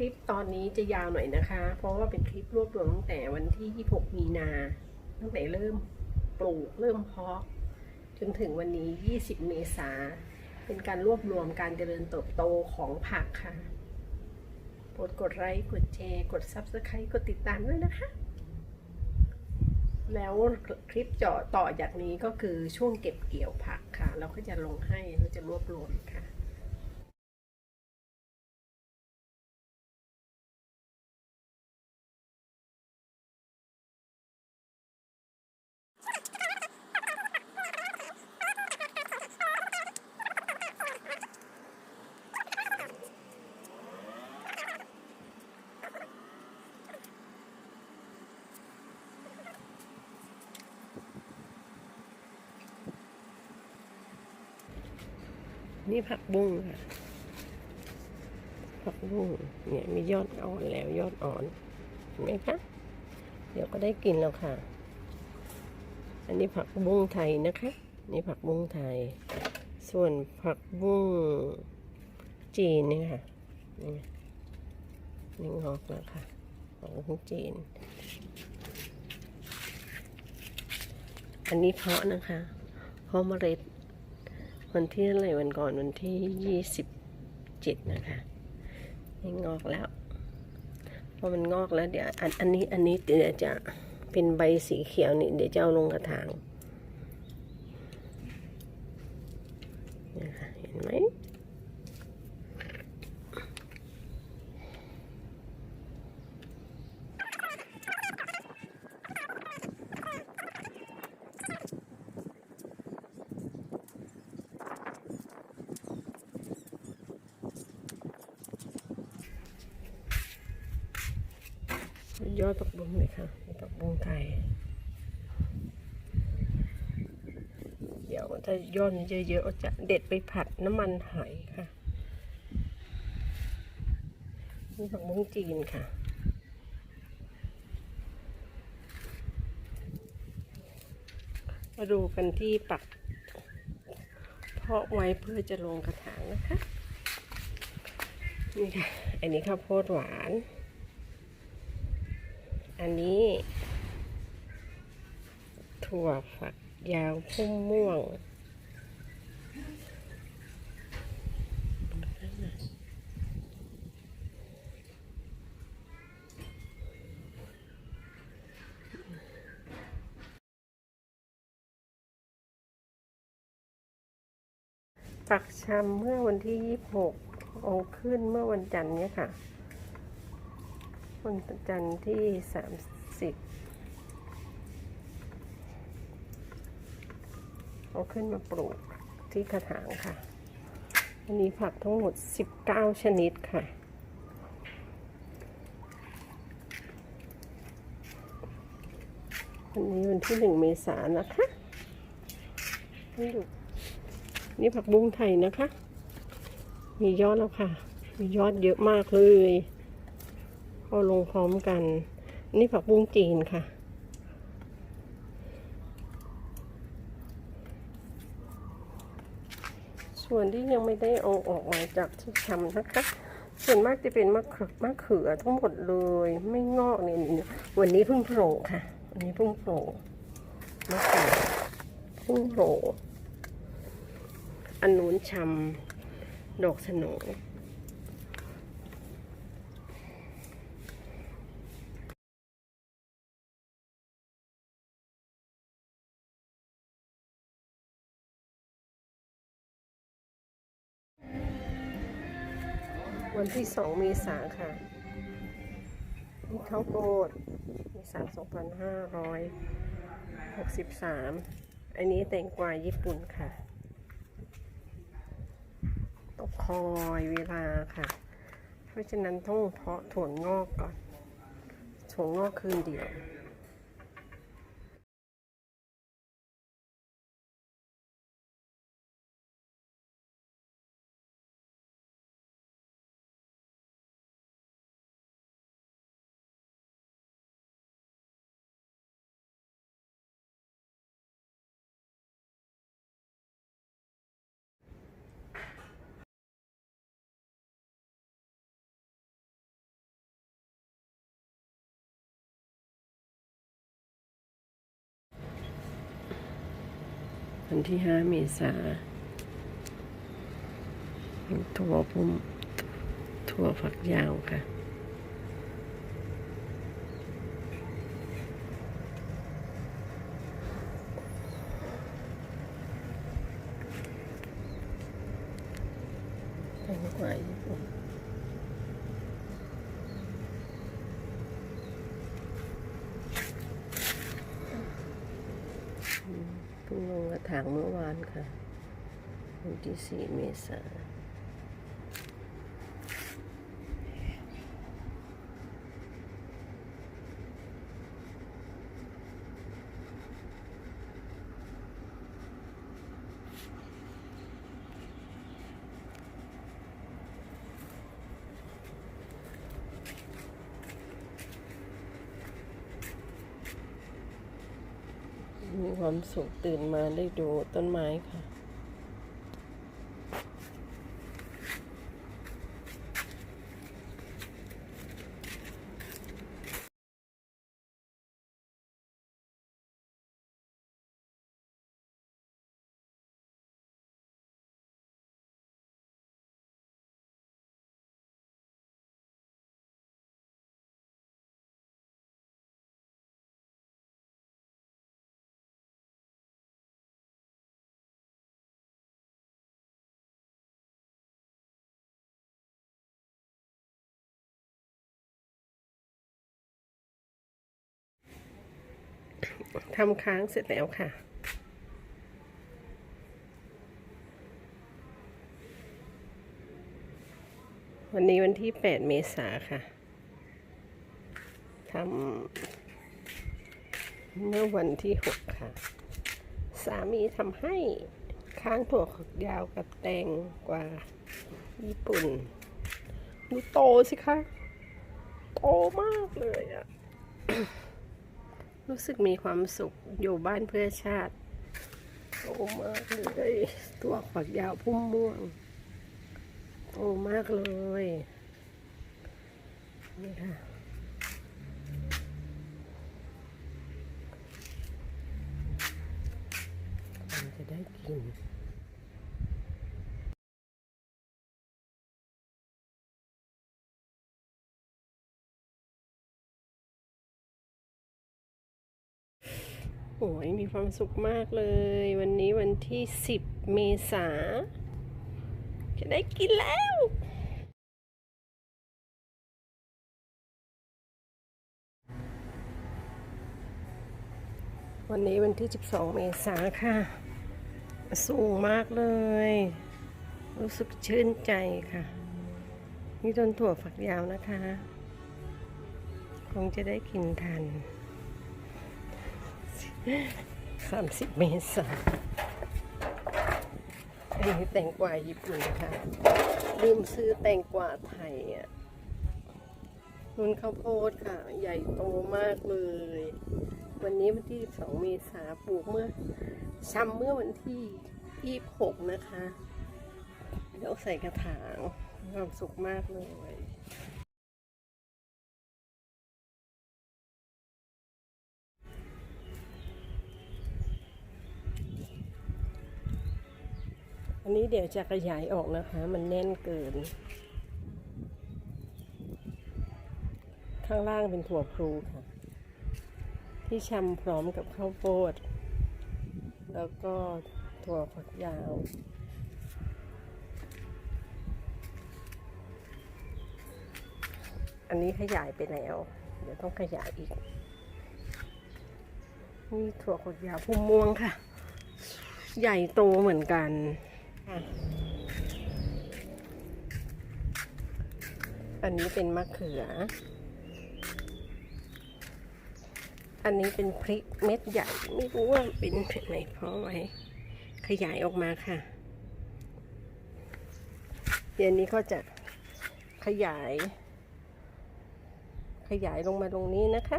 ลิปตอนนี้จะยาวหน่อยนะคะ เพราะว่าเป็นคลิปรวบรวมตั้งแต่วันที่ 26 มีนา ตั้งแต่เริ่มปลูกเริ่มเพาะ จนถึงวันนี้ 20 เมษา เป็นการรวบรวมการเจริญเติบโตของผักค่ะโปรดกดไลค์กดแชร์กด Subscribe กดติดตามด้วยนะคะ แล้วคลิปเจาะต่อจากนี้ก็คือช่วงเก็บเกี่ยวผักค่ะ เราก็จะลงให้เราจะรวบรวมค่ะ นี่ผักบุ้งค่ะ ผักบุ้งเนี่ยมียอดอ่อนแล้วยอดอ่อนเห็นไหมคะ เดี๋ยวก็ได้กินแล้วค่ะ อันนี้ผักบุ้งไทยนะคะ นี่ผักบุ้งไทย ส่วนผักบุ้งจีนนี่ค่ะ นี่นี่งอกแล้วค่ะผักบุ้งจีน อันนี้เพาะนะคะ เพาะเมล็ด วันที่อะไรวันก่อนวันที่ยี่สิบเจ็ดนะคะนี่งอกแล้วพอมันงอกแล้วเดี๋ยวอันอันนี้อันนี้เดี๋ยวจะเป็นใบสีเขียวนี่เดี๋ยวจะเอาลงกระถางเนี่ยค่ะเห็นไหม ยอดผักบุ้งเลยค่ะผักบุ้งไทยเดี๋ยวถ้ายอดมันเยอะๆจะเด็ดไปผัดน้ำมันหอยค่ะ นี่ผักบุ้งจีนค่ะมาดูกันที่ปัก เพาะไว้เพื่อจะลงกระถางนะคะ นี่ค่ะ อันนี้ข้าวโพดหวาน อันนี้ ถั่วฝักยาวพุ่มม่วง ปักชำเมื่อวันที่ 26เอาขึ้นเมื่อวันจันทร์เนี่ยค่ะ วันจันทร์ที่ 30 เอาขึ้นมาปลูกที่กระถางค่ะ อันนี้ผักทั้งหมด 19 ชนิดค่ะอันนี้วันที่1เมษายนนะคะนี่ดูนี่ผักบุ้งไทยนะคะ มียอดแล้วค่ะ มียอดเยอะมากเลย เอาลงพร้อมกัน นี่ผักบุ้งจีนค่ะ ส่วนที่ยังไม่ได้เอาออกมาจากที่ชำนะคะ ส่วนมากจะเป็นมะเขือมะเขือทั้งหมดเลย ไม่งอกเนี่ยวันนี้เพิ่งโผล่ค่ะ วันนี้เพิ่งโผล่มะเขือเพิ่งโผล่อันนู้นชำดอกสโหน วันที่สองเมษาค่ะนี่ข้าวโพดเมษาสองพันห้าร้อยหกสิบสามอันนี้แตงกวาญี่ปุ่นค่ะต้องคอยเวลาค่ะ เพราะฉะนั้นต้องเพาะถั่วงอกก่อนถั่วงอกคืนเดียว วันที่ห้าเมษาถั่วพุ่มถั่วฝักยาวค่ะ แตงกวาญี่ปุ่นอืมเพิ่งลงกระ ถางเมื่อวานค่ะวันที่สี่เมษายน มีความสุขตื่นมาได้ดูต้นไม้ค่ะ ทำค้างเสร็จแล้วค่ะ วันนี้วันที่ 8 เมษาค่ะทำเมื่อวันที่ 6 ค่ะ สามีทำให้ค้างถั่วฝักยาวกับแตงกว่าญี่ปุ่นดูโตสิคะ โตมากเลยอะ รู้สึกมีความสุขอยู่บ้านเพื่อชาติ โตมากเลย ตัวฝักยาวพุ่มม่วง โตมากเลย นี่ค่ะจะได้กิน โอ้ยมีความสุขมากเลย วันนี้วันที่ 10 เมษาจะได้กินแล้ววันนี้วันที่ 12 เมษาค่ะ สูงมากเลย รู้สึกชื่นใจค่ะ นี่ต้นถั่วฝักยาวนะคะ คงจะได้กินทัน สามสิบเมษาอันนี้แตงกวาญี่ปุ่นค่ะลืมซื้อแตงกวาไทยอะนุ่นข้าวโพดค่ะ ใหญ่โตมากเลย วันนี้วันที่2เมษาปลูกเมื่อช้ำเมื่อวันที่26นะคะแล้วใส่กระถางความสุขมากเลย อันนี้เดี๋ยวจะขยายออกนะคะ มันแน่นเกิน ข้างล่างเป็นถั่วพลูค่ะ ที่ชำพร้อมกับข้าวโพด แล้วก็ถั่วฝักยาวอันนี้ขยายไปแล้ว เดี๋ยวต้องขยายอีก นี่ถั่วฝักยาวพุ่มม่วงค่ะ ใหญ่โตเหมือนกัน ค่ะอันนี้เป็นมะเขือ อันนี้เป็นพริกเม็ดใหญ่ ไม่รู้ว่าเป็นไหนเพราะไว้ ขยายออกมาค่ะเดี๋ยวนี้ก็จะขยาย ขยายลงมาตรงนี้นะคะ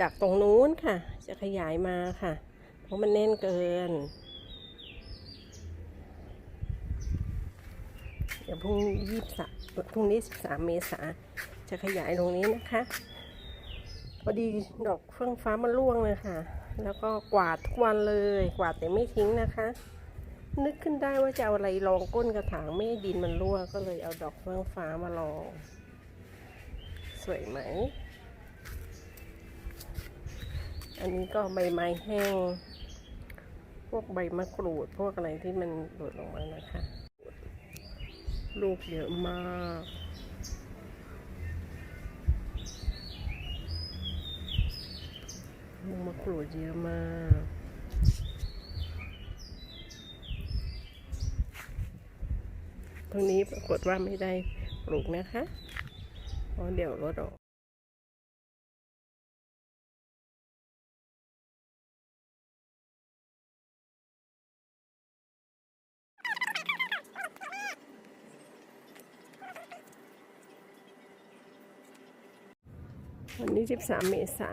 จากตรงนู้นค่ะ จะขยายมาค่ะ เพราะมันแน่นเกิน ดี๋ยวพรุ่งนี้ยี่สิบสามพรุ่งนี้สิบสามเมษาจะขยายตรงนี้นะคะ พอดีดอกเฟื่องฟ้ามันร่วงเลยค่ะ แล้วก็กวาดทุกวันเลย กวาดแต่ไม่ทิ้งนะคะ นึกขึ้นได้ว่าจะเอาอะไรรองก้นกระถางไม่ให้ดินมันรั่วก็เลยเอาดอกเฟื่องฟ้ามารอง สวยไหม อันนี้ก็ใบไม้แห้งพวกใบมะกรูดพวกอะไรที่มันหลุดลงมานะคะ ลูกเยอะมากลูกมะกรูดเยอะมากตรงนี้ปรากฏว่าไม่ได้ปลูกนะคะเพราะเดี๋ยวรถออก วันนี้13 เมษา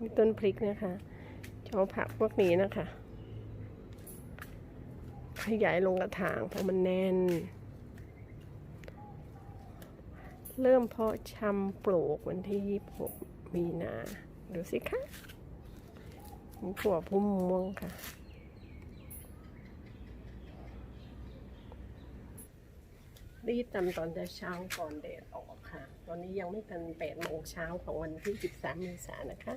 มีต้นพริกนะคะชอผักพวกนี้นะคะ ขยายลงกระถางเพราะมันแน่น เริ่มเพาะชำปลูกวันที่ 26 มีนา ดูสิคะมีถั่วพุ่มม่วงค่ะ รีดตำตอนเช้าก่อนแดดออกค่ะ ตอนนี้ยังไม่ทันแปดโมงเช้าของวันที่ 13 เมษายนนะคะ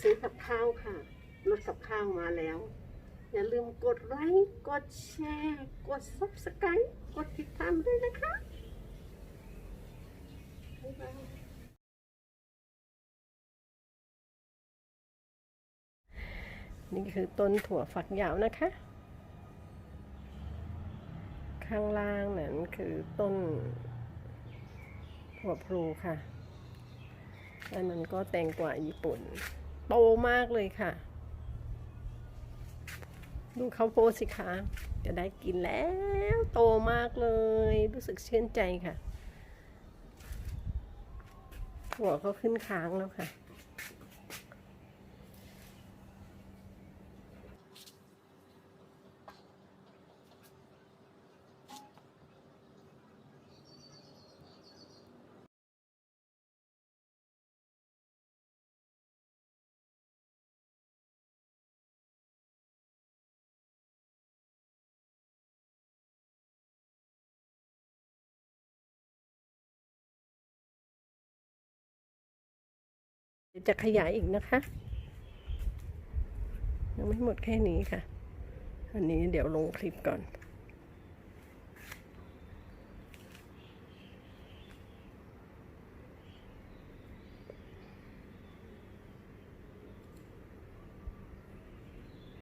ซื้อกับข้าวค่ะรถกับข้าวมาแล้ว อย่าลืมกดไลค์กดแชร์ กด subscribe กดติดตามด้วยนะคะบ๊ายบายนี่คือต้นถั่วฝักยาวนะคะ ข้างล่างนั้นคือต้นถั่วพลูค่ะอันนั้นก็แตงกวาญี่ปุ่น โตมากเลยค่ะ ดูเขาโพสิคะจะได้กินแล้ว โตมากเลย รู้สึกชื่นใจค่ะ หัวเขาขึ้นค้างแล้วค่ะ จะขยายอีกนะคะยังไม่หมดแค่นี้ค่ะ อันนี้เดี๋ยวลงคลิปก่อน